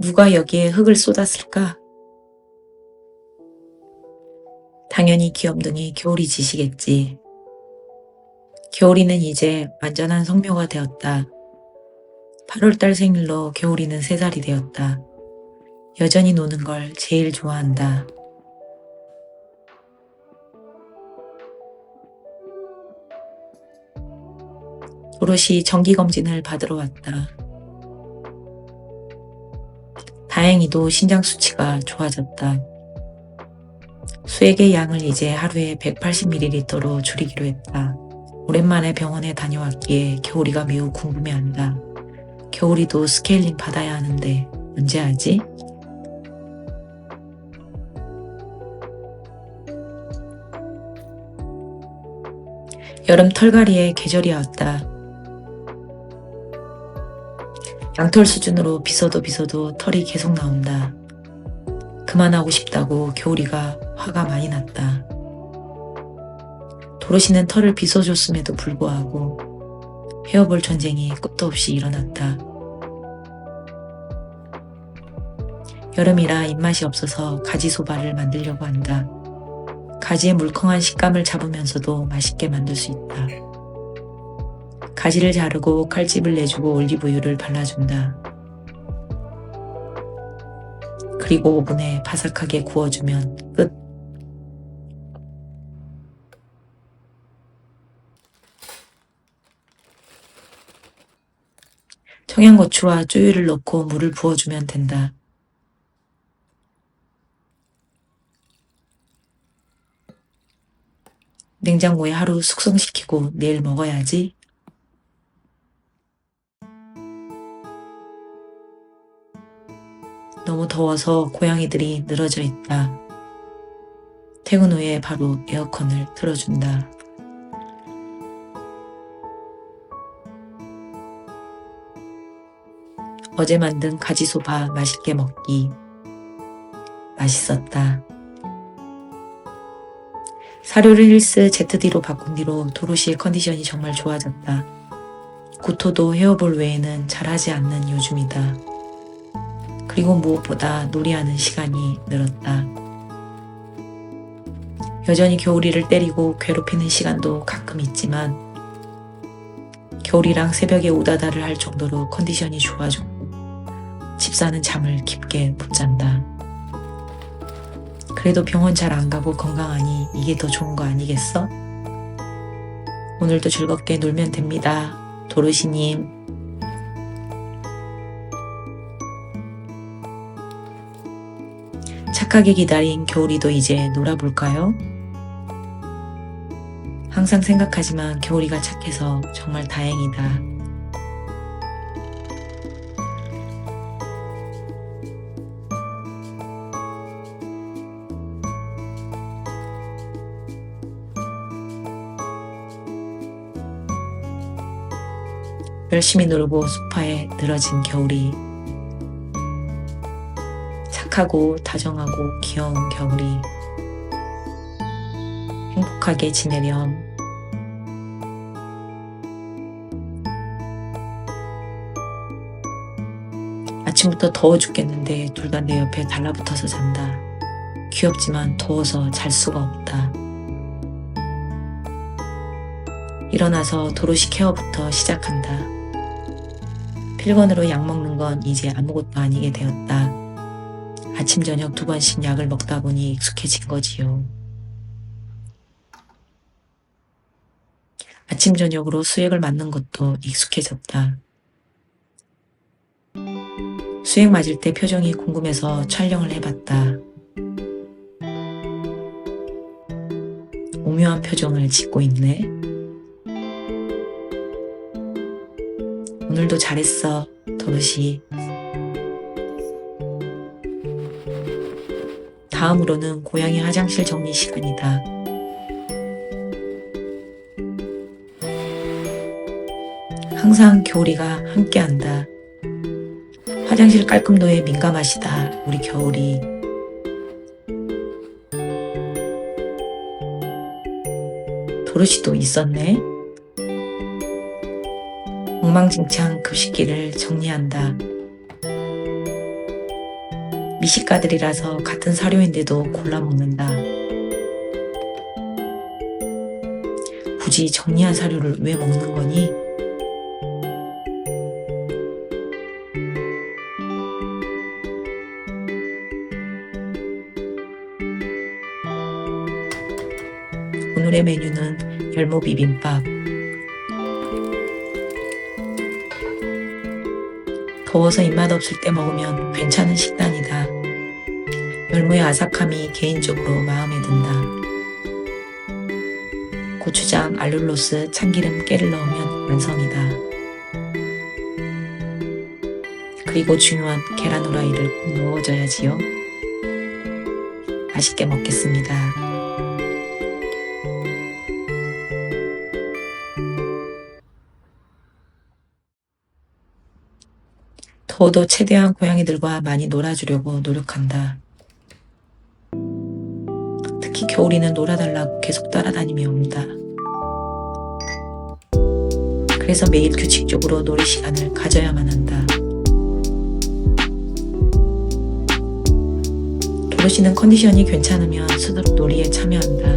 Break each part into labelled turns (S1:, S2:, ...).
S1: 누가 여기에 흙을 쏟았을까? 당연히 귀염둥이 겨울이 지시겠지. 겨울이는 이제 완전한 성묘가 되었다. 8월달 생일로 겨울이는 3살이 되었다. 여전히 노는 걸 제일 좋아한다. 도로시 정기검진을 받으러 왔다. 다행히도 신장 수치가 좋아졌다. 수액의 양을 이제 하루에 180ml로 줄이기로 했다. 오랜만에 병원에 다녀왔기에 겨울이가 매우 궁금해한다. 겨울이도 스케일링 받아야 하는데 언제 하지? 여름 털갈이의 계절이 왔다. 양털 수준으로 빗어도 빗어도 털이 계속 나온다. 그만하고 싶다고 겨울이가 화가 많이 났다. 도로시는 털을 빗어줬음에도 불구하고 헤어볼 전쟁이 끝도 없이 일어났다. 여름이라 입맛이 없어서 가지소바를 만들려고 한다. 가지의 물컹한 식감을 잡으면서도 맛있게 만들 수 있다. 가지를 자르고 칼집을 내주고 올리브유를 발라준다. 그리고 오븐에 바삭하게 구워주면 끝. 청양고추와 쪼유를 넣고 물을 부어주면 된다. 냉장고에 하루 숙성시키고 내일 먹어야지. 너무 더워서 고양이들이 늘어져 있다. 퇴근 후에 바로 에어컨을 틀어준다. 어제 만든 가지소바 맛있게 먹기. 맛있었다. 사료를 힐스 ZD로 바꾼 뒤로 도로시의 컨디션이 정말 좋아졌다. 구토도 헤어볼 외에는 잘하지 않는 요즘이다. 그리고 무엇보다 놀이하는 시간이 늘었다. 여전히 겨울이를 때리고 괴롭히는 시간도 가끔 있지만 겨울이랑 새벽에 오다다를 할 정도로 컨디션이 좋아졌고 집사는 잠을 깊게 못 잔다. 그래도 병원 잘 안 가고 건강하니 이게 더 좋은 거 아니겠어? 오늘도 즐겁게 놀면 됩니다. 도로시님. 착하게 기다린 겨울이도 이제 놀아볼까요? 항상 생각하지만 겨울이가 착해서 정말 다행이다. 열심히 놀고 소파에 늘어진 겨울이 착하고 다정하고 귀여운 겨울이 행복하게 지내렴. 아침부터 더워 죽겠는데 둘 다 내 옆에 달라붙어서 잔다. 귀엽지만 더워서 잘 수가 없다. 일어나서 도로시 케어부터 시작한다. 필건으로 약 먹는 건 이제 아무것도 아니게 되었다. 아침, 저녁 두 번씩 약을 먹다 보니 익숙해진 거지요. 아침, 저녁으로 수액을 맞는 것도 익숙해졌다. 수액 맞을 때 표정이 궁금해서 촬영을 해봤다. 오묘한 표정을 짓고 있네. 오늘도 잘했어, 도로시. 다음으로는 고양이 화장실 정리 시간이다. 항상 겨울이가 함께한다. 화장실 깔끔도에 민감하시다, 우리 겨울이. 도로시도 있었네. 엉망진창 급식기를 정리한다. 미식가들이라서 같은 사료인데도 골라 먹는다. 굳이 정리한 사료를 왜 먹는 거니? 오늘의 메뉴는 열무 비빔밥. 더워서 입맛 없을 때 먹으면 괜찮은 식단이다. 열무의 아삭함이 개인적으로 마음에 든다. 고추장, 알룰로스, 참기름, 깨를 넣으면 완성이다. 그리고 중요한 계란 후라이를 꼭 넣어줘야지요. 맛있게 먹겠습니다. 더워도 최대한 고양이들과 많이 놀아주려고 노력한다. 특히 겨울이는 놀아달라고 계속 따라다니며 온다. 그래서 매일 규칙적으로 놀이 시간을 가져야만 한다. 도로시는 컨디션이 괜찮으면 스스로 놀이에 참여한다.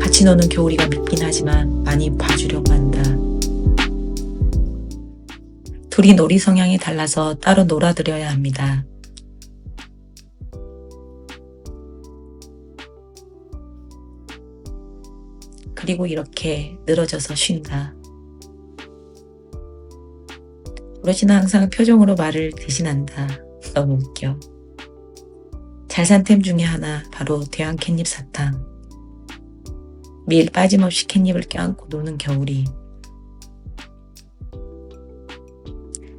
S1: 같이 노는 겨울이가 밉긴 하지만 많이 봐주려고 한다. 둘이 놀이 성향이 달라서 따로 놀아드려야 합니다. 그리고 이렇게 늘어져서 쉰다. 오로지는 항상 표정으로 말을 대신한다. 너무 웃겨. 잘 산 템 중에 하나 바로 대왕 캣닙 사탕. 매일 빠짐없이 캣닙을 껴안고 노는 겨울이.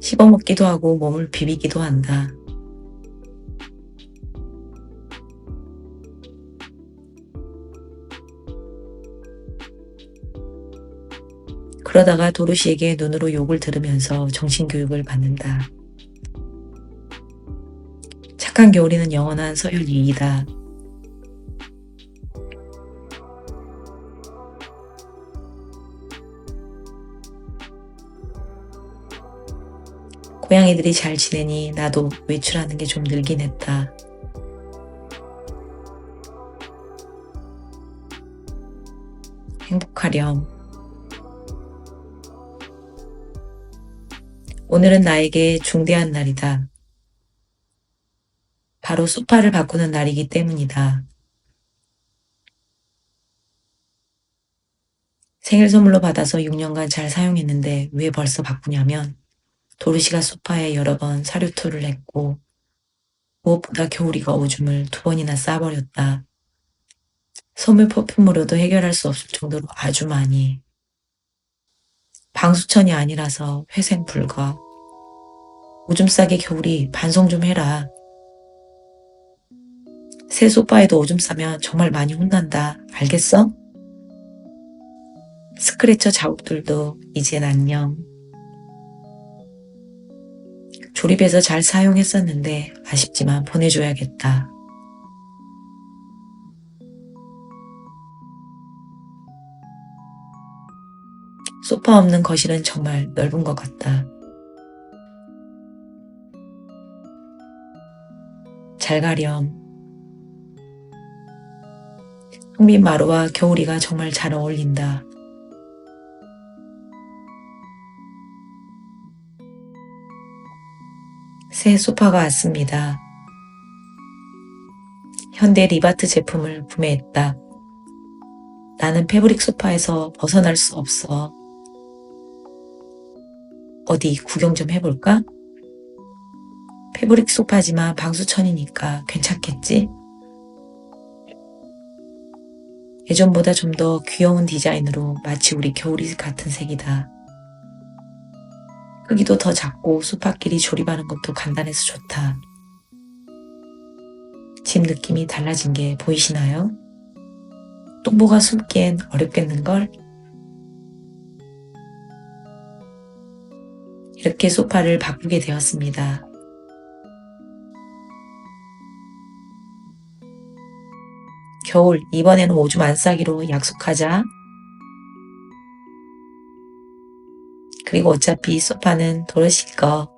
S1: 씹어먹기도 하고 몸을 비비기도 한다. 그러다가 도르시에게 눈으로 욕을 들으면서 정신교육을 받는다. 착한 겨울이는 영원한 서열 2이다. 고양이들이 잘 지내니 나도 외출하는 게 좀 늘긴 했다. 행복하렴. 오늘은 나에게 중대한 날이다. 바로 소파를 바꾸는 날이기 때문이다. 생일 선물로 받아서 6년간 잘 사용했는데 왜 벌써 바꾸냐면 도르시가 소파에 여러 번 사료토를 했고 무엇보다 겨울이가 오줌을 두 번이나 싸버렸다. 소물 퍼퓸으로도 해결할 수 없을 정도로 아주 많이. 방수천이 아니라서 회생 불가. 오줌 싸게 겨울이 반성 좀 해라. 새 소파에도 오줌 싸면 정말 많이 혼난다. 알겠어? 스크래처 자국들도 이젠 안녕. 조립해서 잘 사용했었는데 아쉽지만 보내줘야겠다. 소파 없는 거실은 정말 넓은 것 같다. 잘 가렴. 흥민 마루와 겨울이가 정말 잘 어울린다. 새 소파가 왔습니다. 현대 리바트 제품을 구매했다. 나는 패브릭 소파에서 벗어날 수 없어. 어디 구경 좀 해볼까? 패브릭 소파지만 방수천이니까 괜찮겠지? 예전보다 좀 더 귀여운 디자인으로 마치 우리 겨울이 같은 색이다. 크기도 더 작고 소파끼리 조립하는 것도 간단해서 좋다. 집 느낌이 달라진 게 보이시나요? 똥보가 숨기엔 어렵겠는걸? 이렇게 소파를 바꾸게 되었습니다. 겨울, 이번에는 오줌 안 싸기로 약속하자. 그리고 어차피 소파는 도르실 거.